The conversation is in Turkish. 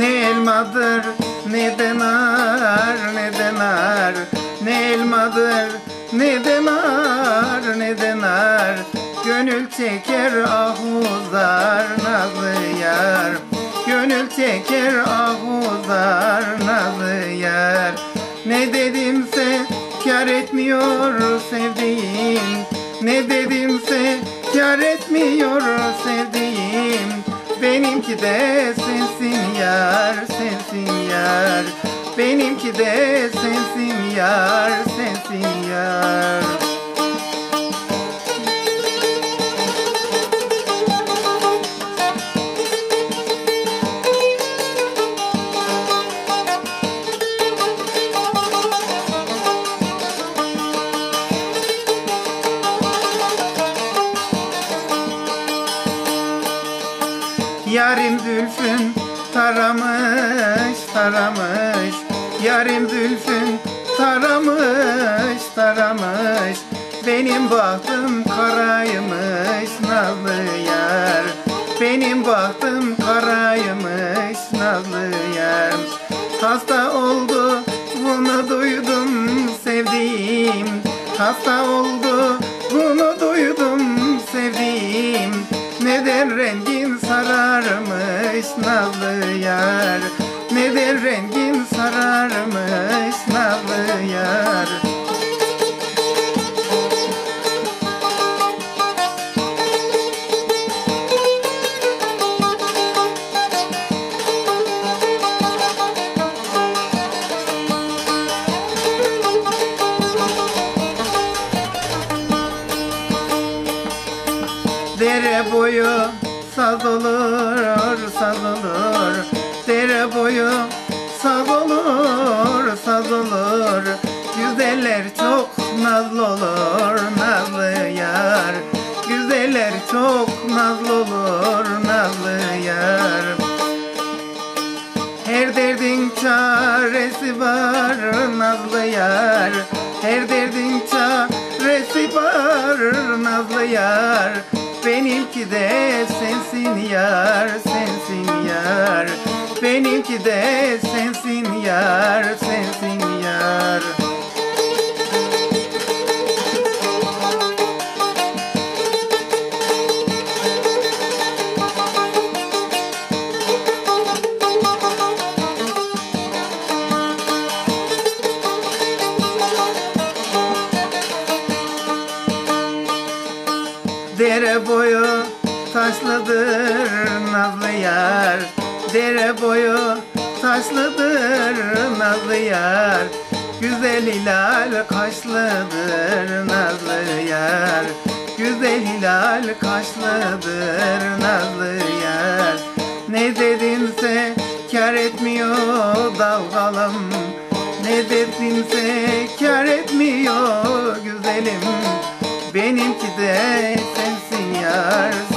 Ne elmadır ne denar ne denar Ne elmadır ne denar ne denar Gönül çeker ahuzar nazlı yar. Gönül çeker ahuzar nazlı yar. Ne dedimse kar etmiyor sevdiğim. Ne dedimse kar etmiyor sevdiğim. Benimki de sensin yar sensin yar. Benimki de sensin yar sensin yar Yarim zülfün taramış taramış. Yarim zülfün taramış taramış. Benim bahtım karaymış nazlı yar. Benim bahtım karaymış nazlı yar. Hasta oldu bunu duydum sevdiğim. Hasta oldu bunu duydum sevdiğim Neden rengin sararmış nazlı yar? Neden rengin sararmış nazlı yar Dere boyu saz olur, saz olur Dere boyu saz olur, saz olur Güzeller çok nazlı olur, nazlı yar. Güzeller çok nazlı olur, nazlı yar. Her derdin çaresi var nazlı yar. Her derdin çaresi var nazlı yar Benimki de sensin yar sensin yar. Benimki de sensin yar sensin yar Dere boyu taşlıdır nazlı yar. Dere boyu taşlıdır nazlı yar. Güzel hilal kaşlıdır nazlı yar. Güzel hilal kaşlıdır nazlı yar. Ne dedimse kar etmiyor dalgalım Ne dedimse kar etmiyor güzelim Benimki de sensin yar